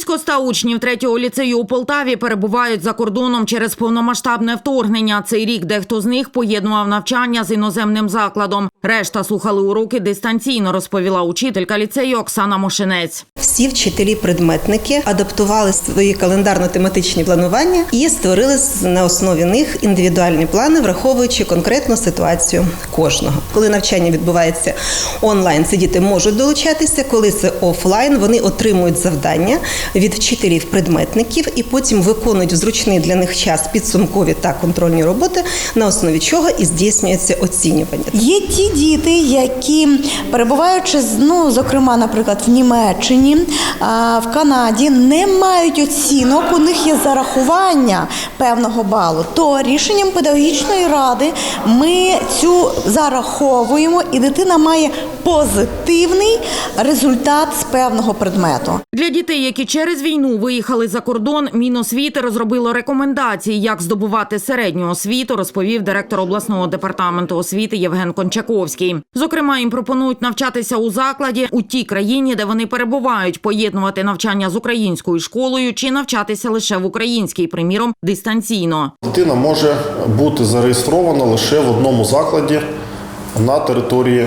Близько ста учнів третього ліцею у Полтаві перебувають за кордоном через повномасштабне вторгнення. Цей рік дехто з них поєднував навчання з іноземним закладом. Решта слухали уроки дистанційно, розповіла учителька ліцею Оксана Мошинець. Всі вчителі-предметники адаптували свої календарно-тематичні планування і створили на основі них індивідуальні плани, враховуючи конкретну ситуацію кожного. Коли навчання відбувається онлайн, ці діти можуть долучатися. Коли це офлайн, вони отримують завдання від вчителів-предметників і потім виконують в зручний для них час підсумкові та контрольні роботи, на основі чого і здійснюється оцінювання. Є ті діти, які перебуваючи ну, зокрема, наприклад, в Німеччині, в Канаді, не мають оцінок. У них є зарахування певного балу. То рішенням педагогічної ради ми цю зараховуємо, і дитина має позитивний результат з певного предмету. Для дітей, які через війну виїхали за кордон, Міносвіти розробило рекомендації, як здобувати середню освіту, розповів директор обласного департаменту освіти Євген Кончаковський. Зокрема, їм пропонують навчатися у закладі у тій країні, де вони перебувають, поєднувати навчання з українською школою чи навчатися лише в українській, приміром, дистанційно. Дитина може бути зареєстрована лише в одному закладі на території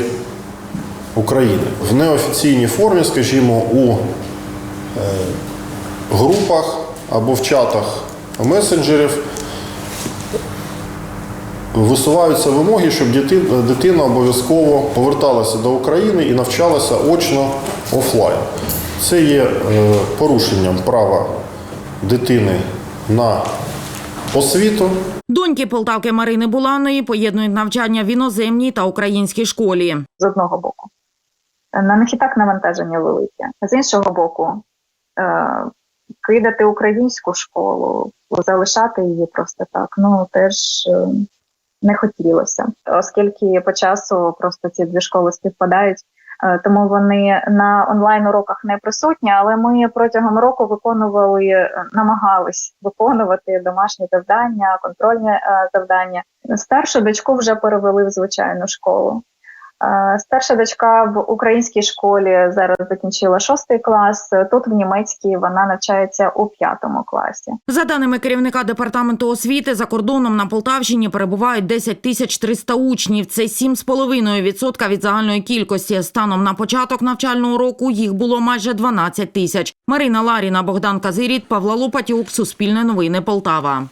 України. В неофіційній формі, скажімо, у е, групах або в чатах месенджерів висуваються вимоги, щоб дитина обов'язково поверталася до України і навчалася очно офлайн. Це є е, порушенням права дитини на освіту. Доньки Полтавки Марини Буланої поєднують навчання в іноземній та українській школі. з одного боку. На них і так навантаження велике. З іншого боку, е, кидати українську школу, залишати її просто так, ну теж е, не хотілося, оскільки по часу просто ці дві школи співпадають. е, Тому вони на онлайн уроках не присутні, але ми протягом року виконували, намагались виконувати домашні завдання, контрольні завдання. Старшу дочку вже перевели в звичайну школу. Е, Старша дочка в українській школі зараз закінчила шостий клас. Тут в німецькій вона навчається у п'ятому класі. За даними керівника департаменту освіти, за кордоном на Полтавщині перебувають 10 тисяч 300 учнів. Це 7,5% від загальної кількості. Станом на початок навчального року їх було майже 12 тисяч. Марина Ларіна, Богдан Казиріт, Павла Лопатюк, Суспільне новини Полтава.